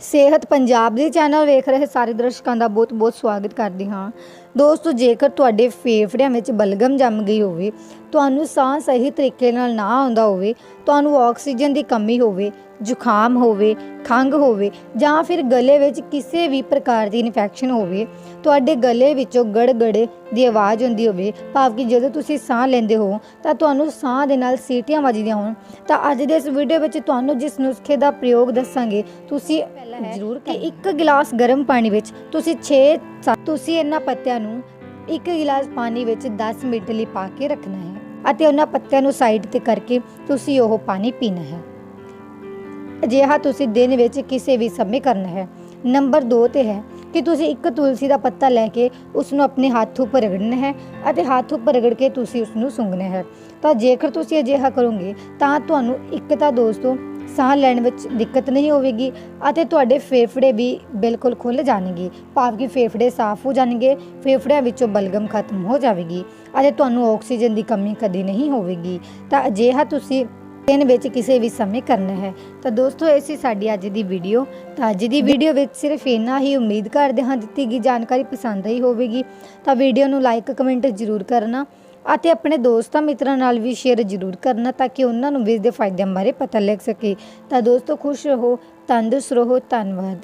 ਸਿਹਤ ਪੰਜਾਬ ਦੇ ਚੈਨਲ ਵੇਖ ਰਹੇ ਸਾਰੇ ਦਰਸ਼ਕਾਂ ਦਾ ਬਹੁਤ-ਬਹੁਤ ਸਵਾਗਤ ਕਰਦੀ ਹਾਂ। ਦੋਸਤੋ, ਜੇਕਰ ਤੁਹਾਡੇ ਫੇਫੜਿਆਂ ਵਿੱਚ ਬਲਗਮ ਜੰਮ ਗਈ ਹੋਵੇ, ਤੁਹਾਨੂੰ ਸਾਹ ਸਹੀ ਤਰੀਕੇ ਨਾਲ ਨਾ ਆਉਂਦਾ ਹੋਵੇ, ਤੁਹਾਨੂੰ ਆਕਸੀਜਨ ਦੀ ਕਮੀ ਹੋਵੇ, ਜ਼ੁਕਾਮ ਹੋਵੇ ਖੰਘ ਹੋਵੇ ਜਾਂ ਫਿਰ ਗਲੇ ਵਿੱਚ ਕਿਸੇ ਵੀ ਪ੍ਰਕਾਰ ਦੀ ਇਨਫੈਕਸ਼ਨ ਹੋਵੇ ਤੁਹਾਡੇ ਗਲੇ ਵਿੱਚੋਂ ਗੜਗੜੇ ਦੀ ਆਵਾਜ਼ ਹੁੰਦੀ ਹੋਵੇ ਭਾਵ ਕਿ ਜਦੋਂ ਤੁਸੀਂ ਸਾਹ ਲੈਂਦੇ ਹੋ ਤਾਂ ਤੁਹਾਨੂੰ ਸਾਹ ਦੇ ਨਾਲ ਸੀਟੀਆਂ ਵੱਜਦੀਆਂ ਹੋਣ ਤਾਂ ਅੱਜ ਦੇ ਇਸ ਵੀਡੀਓ ਵਿੱਚ ਤੁਹਾਨੂੰ ਜਿਸ ਨੁਸਖੇ ਦਾ ਪ੍ਰਯੋਗ ਦੱਸਾਂਗੇ ਤੁਸੀਂ ਜ਼ਰੂਰ ਕਿ ਇੱਕ ਗਿਲਾਸ ਗਰਮ ਪਾਣੀ ਵਿੱਚ ਤੁਸੀਂ 6 ਤੁਸੀਂ ਇਹਨਾਂ ਪੱਤਿਆਂ ਨੂੰ ਇੱਕ ਗਿਲਾਸ ਪਾਣੀ ਵਿੱਚ 10 ਮਿੰਟ ਲਈ ਪਾ ਕੇ ਰੱਖਣਾ ਹੈ ਅਤੇ ਉਹਨਾਂ ਪੱਤਿਆਂ ਨੂੰ ਸਾਈਡ ਤੇ ਕਰਕੇ ਤੁਸੀਂ ਉਹ ਪਾਣੀ ਪੀਣਾ ਹੈ। ਅਜਿਹਾ ਤੁਸੀਂ ਦਿਨ ਵਿੱਚ ਕਿਸੇ ਵੀ ਸਮੇਂ ਕਰਨਾ ਹੈ। ਨੰਬਰ 2 ਤੇ ਹੈ ਕਿ ਤੁਸੀਂ ਇੱਕ ਤੁਲਸੀ ਦਾ ਪੱਤਾ ਲੈ ਕੇ ਉਸ ਨੂੰ ਆਪਣੇ ਹੱਥ ਉੱਪਰ ਰਗੜਨਾ ਹੈ ਅਤੇ ਹੱਥ ਉੱਪਰ ਰਗੜ ਕੇ ਤੁਸੀਂ ਉਸ ਨੂੰ ਸੁੰਘਣਾ ਹੈ। ਤਾਂ ਜੇਕਰ ਤੁਸੀਂ ਅਜਿਹਾ ਕਰੋਗੇ ਤਾਂ ਤੁਹਾਨੂੰ ਇੱਕ ਤਾਂ ਦੋਸਤੋ ਸਾਹ ਲੈਣ ਵਿੱਚ ਦਿੱਕਤ ਨਹੀਂ ਹੋਵੇਗੀ ਅਤੇ ਤੁਹਾਡੇ ਫੇਫੜੇ ਵੀ ਬਿਲਕੁਲ ਖੁੱਲ ਜਾਣਗੇ। ਭਾਵ ਕਿ ਫੇਫੜੇ ਸਾਫ਼ ਹੋ ਜਾਣਗੇ, ਫੇਫੜਿਆਂ ਵਿੱਚੋਂ ਬਲਗਮ ਖਤਮ ਹੋ ਜਾਵੇਗੀ ਅਤੇ ਤੁਹਾਨੂੰ ਆਕਸੀਜਨ ਦੀ ਕਮੀ ਕਦੇ ਨਹੀਂ ਹੋਵੇਗੀ। ਤਾਂ ਅਜਿਹਾ ਤੁਸੀਂ ਦਿਨ ਵਿੱਚ ਕਿਸੇ ਵੀ ਸਮੇਂ ਕਰਨਾ ਹੈ। ਤਾਂ ਦੋਸਤੋ, ਇਹ ਸੀ ਸਾਡੀ ਅੱਜ ਦੀ ਵੀਡੀਓ। ਤਾਂ ਅੱਜ ਦੀ ਵੀਡੀਓ ਵਿੱਚ ਸਿਰਫ ਇੰਨਾ ਹੀ ਉਮੀਦ ਕਰਦੇ ਹਾਂ ਦਿੱਤੀ ਗਈ ਜਾਣਕਾਰੀ ਪਸੰਦ ਆਈ ਹੋਵੇਗੀ। ਤਾਂ ਵੀਡੀਓ ਨੂੰ ਲਾਈਕ ਕਮੈਂਟ ਜ਼ਰੂਰ ਕਰਨਾ ਅਤੇ ਆਪਣੇ ਦੋਸਤਾਂ ਮਿੱਤਰਾਂ ਨਾਲ ਵੀ ਸ਼ੇਅਰ ਜ਼ਰੂਰ ਕਰਨਾ ਤਾਂ ਕਿ ਉਹਨਾਂ ਨੂੰ ਵੀ ਇਸ ਦੇ ਫਾਇਦਿਆਂ ਬਾਰੇ ਪਤਾ ਲੱਗ ਸਕੇ। ਤਾਂ ਦੋਸਤੋ, ਖੁਸ਼ ਰਹੋ, ਤੰਦਰੁਸਤ ਰਹੋ, ਧੰਨਵਾਦ।